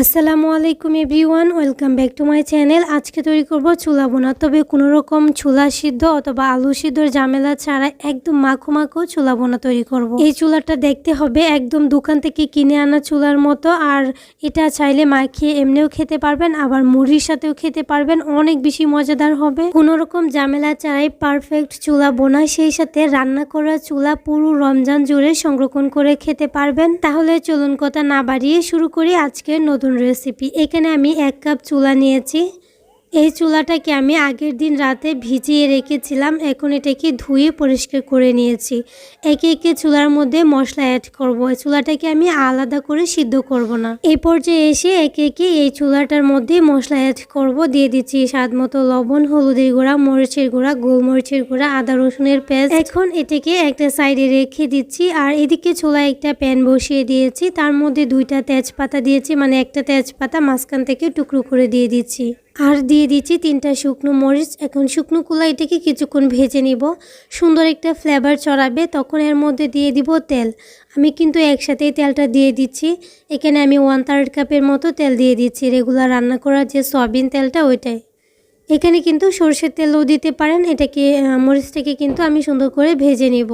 আসসালামু আলাইকুম everyone, welcome back to my channel. আজকে তৈরি করব ছোলা বোনা। তবে কোনো রকম ছোলা সিদ্ধ অথবা আলু সিদ্ধর ঝামেলা ছাড়া একদম মাখো মাখো ছোলা বোনা তৈরি করব। এই চুলাটা দেখতে হবে একদম দোকান থেকে কিনে আনা চুলার মতো। আর এটা চাইলে মাখিয়ে এমনিও খেতে পারবেন, আবার মুড়ির সাথেও খেতে পারবেন। অনেক বেশি মজাদার হবে। কোনো রকম ঝামেলা ছাড়াই পারফেক্ট চুলা বোনা, সেই সাথে রান্না করা চুলা পুরো রমজান জুড়ে সংরক্ষণ করে খেতে পারবেন। তাহলে চলুন কথা না বাড়িয়ে শুরু করি আজকে নতুন রেসিপি এখানে আমি এক কাপ চুলা নিয়েছি। এই চুলাটাকে আমি আগের দিন রাতে ভিজিয়ে রেখেছিলাম, এখন এটাকে ধুয়ে পরিষ্কার করে নিয়েছি। একে একে চুলার মধ্যে মশলা অ্যাড করব। চুলাটাকে আমি আলাদা করে সিদ্ধ করব না। এই পর্যায়ে এসে একে একে এই চুলাটার মধ্যে মশলা অ্যাড করব। দিয়ে দিচ্ছি স্বাদ মতো লবণ, হলুদের গুঁড়া, মরিচের গুঁড়া, গোলমরিচের গুঁড়া, আদা রসুনের পেস্ট। এখন এটাকে একটা সাইডে রেখে দিচ্ছি আর এদিকে চুলায় একটা প্যান বসিয়ে দিয়েছি। তার মধ্যে দুইটা তেজপাতা দিয়েছি মানে একটা তেজপাতা মাঝখান থেকে টুকরো করে দিয়ে দিচ্ছি। আর দিয়ে দিচ্ছি তিনটা শুকনো মরিচ। এখন শুকনো কুলা এটাকে কিছুক্ষণ ভেজে নিব। সুন্দর একটা ফ্লেভার চড়াবে তখন এর মধ্যে দিয়ে দিব তেল। আমি কিন্তু একসাথেই তেলটা দিয়ে দিচ্ছি। এখানে আমি ওয়ান থার্ড কাপের মতো তেল দিয়ে দিচ্ছি। রেগুলার রান্না করার যে সয়াবিন তেলটা ওইটাই। এখানে কিন্তু সর্ষের তেলও দিতে পারেন। এটাকে মরিচটাকে কিন্তু আমি সুন্দর করে ভেজে নিব।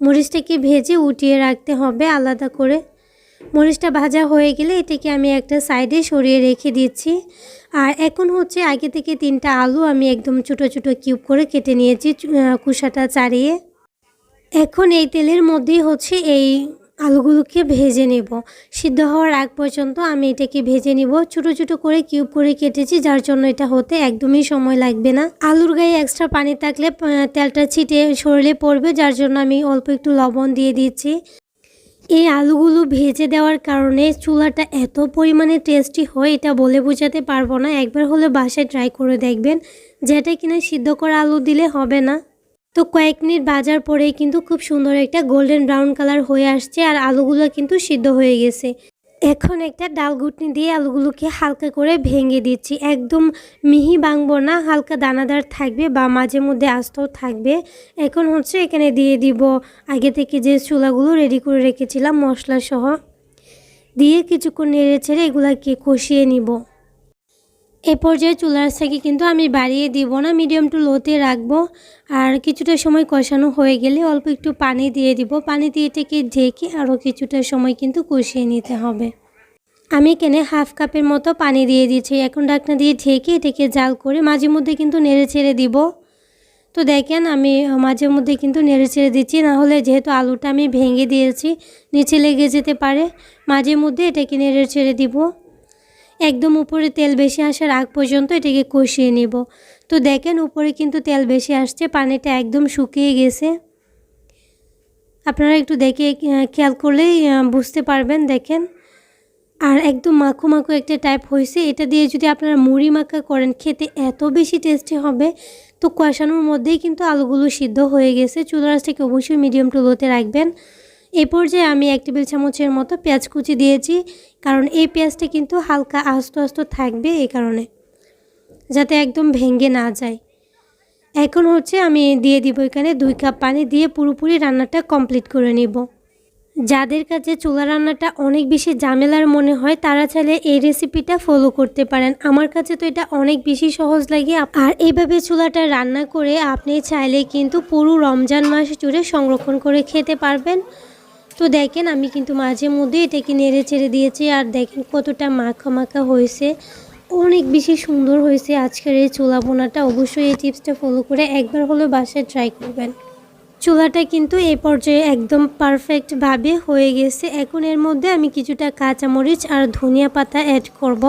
মরিচটাকে ভেজে উঠিয়ে রাখতে হবে আলাদা করে। মরিচটা ভাজা হয়ে গেলে এটাকে আমি একটা সাইডে সরিয়ে রেখে দিচ্ছি। আর এখন হচ্ছে আগে থেকে তিনটা আলু আমি একদম ছোট ছোট কিউব করে কেটে নিয়েছি কুসাটা চাড়িয়ে। এখন এই তেলের মধ্যেই হচ্ছে এই আলুগুলোকে ভেজে নেব। সিদ্ধ হওয়ার আগ পর্যন্ত আমি এটাকে ভেজে নেব। ছোট ছোট করে কিউব করে কেটেছি, যার জন্য এটা হতে একদমই সময় লাগবে না। আলুর গায়ে এক্সট্রা পানি থাকলে তেলটা ছিটে শরীরে পড়বে, যার জন্য আমি অল্প একটু লবণ দিয়ে দিচ্ছি। এই আলুগুলো ভেজে দেওয়ার কারণে চুলাটা এত পরিমাণে টেস্টি হয়, এটা বলে বোঝাতে পারব না। একবার হলে বাসায় ট্রাই করে দেখবেন। যেটা কিনা সিদ্ধ করা আলু দিলে হবে না। তো কয়েক মিনিট বাজার পরেই কিন্তু খুব সুন্দর একটা গোল্ডেন ব্রাউন কালার হয়ে আসছে আর আলুগুলো কিন্তু সিদ্ধ হয়ে গেছে। এখন একটা ডাল ঘুটনি দিয়ে আলুগুলোকে হালকা করে ভেঙে দিচ্ছি। একদম মিহি বাংব না, হালকা দানাদার থাকবে বা মাঝে মধ্যে আস্তও থাকবে। এখন হচ্ছে এখানে দিয়ে দিব আগে থেকে যে চুলাগুলো রেডি করে রেখেছিলাম মশলা সহ দিয়ে কিছুক্ষণ নেড়ে ছেড়ে এগুলাকে কষিয়ে নিব। এ পর্যায়ে চুলার থেকে কিন্তু আমি বাড়িয়ে দিব না মিডিয়াম টু লোতে রাখব। আর কিছুটা সময় কষানো হয়ে গেলে অল্প একটু পানি দিয়ে দিব। পানি দিয়ে এটাকে ঢেকে আরও কিছুটা সময় কিন্তু কষিয়ে নিতে হবে। আমি এখানে হাফ কাপের মতো পানি দিয়ে দিয়েছি। এখন ডাকনা দিয়ে ঢেকে এটাকে জাল করে মাঝে মধ্যে কিন্তু নেড়ে ছেড়ে দিব। তো দেখেন, আমি মাঝে মধ্যে কিন্তু নেড়ে ছেড়ে দিচ্ছি। নাহলে যেহেতু আলুটা আমি ভেঙে দিয়েছি, নিচে লেগে যেতে পারে, মাঝে মধ্যে এটাকে নেড়ে ছেড়ে দিব। একদম উপরে তেল বেশি আসার আগ পর্যন্ত এটাকে কষিয়ে নেব। তো দেখেন উপরে কিন্তু তেল বেশি আসছে, পানিটা একদম শুকিয়ে গেছে। আপনারা একটু দেখে খেয়াল করলেই বুঝতে পারবেন, দেখেন। আর একদম মাখো মাখো একটা টাইপ হয়েছে। এটা দিয়ে যদি আপনারা মুড়ি মাখা করেন, খেতে এত বেশি টেস্টি হবে। তো কষানোর মধ্যেই কিন্তু আলুগুলো সিদ্ধ হয়ে গেছে। চুলার অবশ্যই মিডিয়াম টু লোতে রাখবেন। এই পর্যায়ে আমি এক টেবিল চামচের মতো পেঁয়াজ কুচি দিয়েছি, কারণ এই পেঁয়াজটা কিন্তু হালকা আস্ত আস্ত থাকবে এই কারণে, যাতে একদম ভেঙে না যায়। এখন হচ্ছে আমি দিয়ে দিব এখানে দুই কাপ পানি দিয়ে পুরোপুরি রান্নাটা কমপ্লিট করে নিব। যাদের কাছে চুলা রান্নাটা অনেক বেশি ঝামেলার মনে হয়, তারা চাইলে এই রেসিপিটা ফলো করতে পারেন। আমার কাছে তো এটা অনেক বেশি সহজ লাগে। আর এইভাবে চুলাটা রান্না করে আপনি চাইলে কিন্তু পুরো রমজান মাস জুড়ে সংরক্ষণ করে খেতে পারবেন। তো দেখেন, আমি কিন্তু মাঝে মধ্যে এটাকে নেড়ে ছেড়ে দিয়েছি আর দেখেন কতটা মাখা মাখা হয়েছে। অনেক বেশি সুন্দর হয়েছে আজকের এই চুলা বোনাটা। অবশ্যই এই টিপসটা ফলো করে একবার হলেও বাসায় ট্রাই করবেন। চুলাটা কিন্তু এই পর্যায়ে একদম পারফেক্টভাবে হয়ে গেছে। এখন এর মধ্যে আমি কিছুটা কাঁচামরিচ আর ধনিয়া পাতা অ্যাড করব।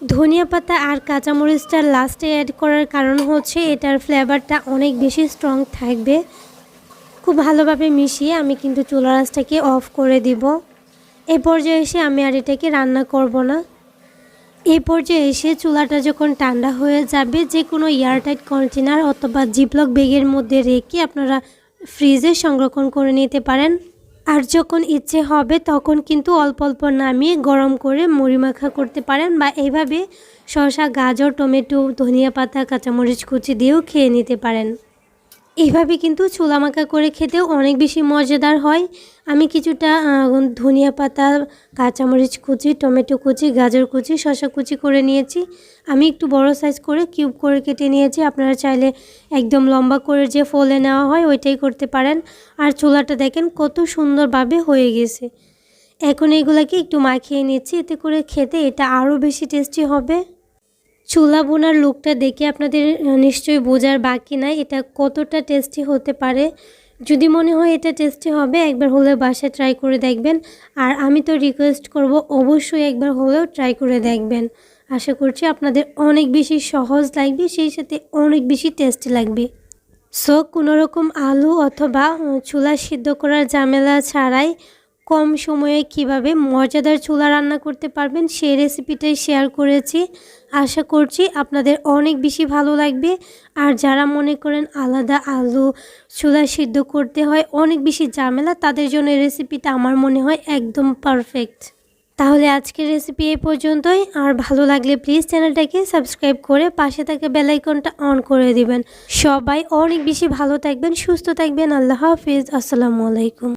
ধনিয়া পাতা আর কাঁচামরিচটা লাস্টে অ্যাড করার কারণ হচ্ছে এটার ফ্লেভারটা অনেক বেশি স্ট্রং থাকবে। খুব ভালোভাবে মিশিয়ে আমি কিন্তু চুলা রাসটাকে অফ করে দিব। এই পর্যায়ে এসে আমি আর এটাকে রান্না করব না। এই পর্যায়ে এসে চুলাটা যখন ঠান্ডা হয়ে যাবে যে কোনো এয়ারটাইট কন্টেনার অথবা জিপলক ব্যাগের মধ্যে রেখে আপনারা ফ্রিজে সংরক্ষণ করে নিতে পারেন। আর যখন ইচ্ছে হবে, তখন কিন্তু অল্প অল্প নামিয়ে গরম করে মুড়ি মাখা করতে পারেন বা এইভাবে শসা, গাজর, টমেটো, ধনিয়া পাতা, কাঁচামরিচ কুচি দিয়েও খেয়ে নিতে পারেন। এভাবে কিন্তু চুলা মাখা করে খেতেও অনেক বেশি মজাদার হয়। আমি কিছুটা ধনিয়া পাতা, কাঁচামরিচ কুচি, টমেটো কুচি, গাজর কুচি, শসা কুচি করে নিয়েছি। আমি একটু বড় সাইজ করে কিউব করে কেটে নিয়েছি। আপনারা চাইলে একদম লম্বা করে যে ফলে নেওয়া হয় ওইটাই করতে পারেন। আর চুলাটা দেখেন কত সুন্দরভাবে হয়ে গেছে। এখন এগুলাকে একটু মাখিয়ে নিচ্ছি। এতে করে খেতে এটা আরও বেশি টেস্টি হবে। চুলা বোনার লুকটা দেখে আপনাদের নিশ্চয়ই বোঝার বাকি নাই। এটা কতটা টেস্টি হতে পারে? যদি মনে হয় এটা টেস্টি হবে, একবার হলেও বাসায় ট্রাই করে দেখবেন। আর আমি তো রিকোয়েস্ট করব, অবশ্যই একবার হলেও ট্রাই করে দেখবেন। আশা করছি আপনাদের অনেক বেশি সহজ লাগবে, সেই সাথে অনেক বেশি টেস্টি লাগবে। সো কোনো রকম আলু অথবা চুলা সিদ্ধ করার ঝামেলা ছাড়াই কম সময়ে কীভাবে মজাদার চুলা রান্না করতে পারবেন সেই রেসিপিটাই শেয়ার করেছি। আশা করছি আপনাদের অনেক বেশি ভালো লাগবে। আর যারা মনে করেন আলাদা আলু চুলা সিদ্ধ করতে হয়, অনেক বেশি ঝামেলা, তাদের জন্য রেসিপিটা আমার মনে হয় একদম পারফেক্ট তাহলে আজকের রেসিপি এই পর্যন্তই। আর ভালো লাগলে প্লিজ চ্যানেলটাকে সাবস্ক্রাইব করে পাশে থাকা বেলাইকনটা অন করে দিবেন। সবাই অনেক বেশি ভালো থাকবেন, সুস্থ থাকবেন। আল্লাহ হাফিজ। আসসালামু আলাইকুম।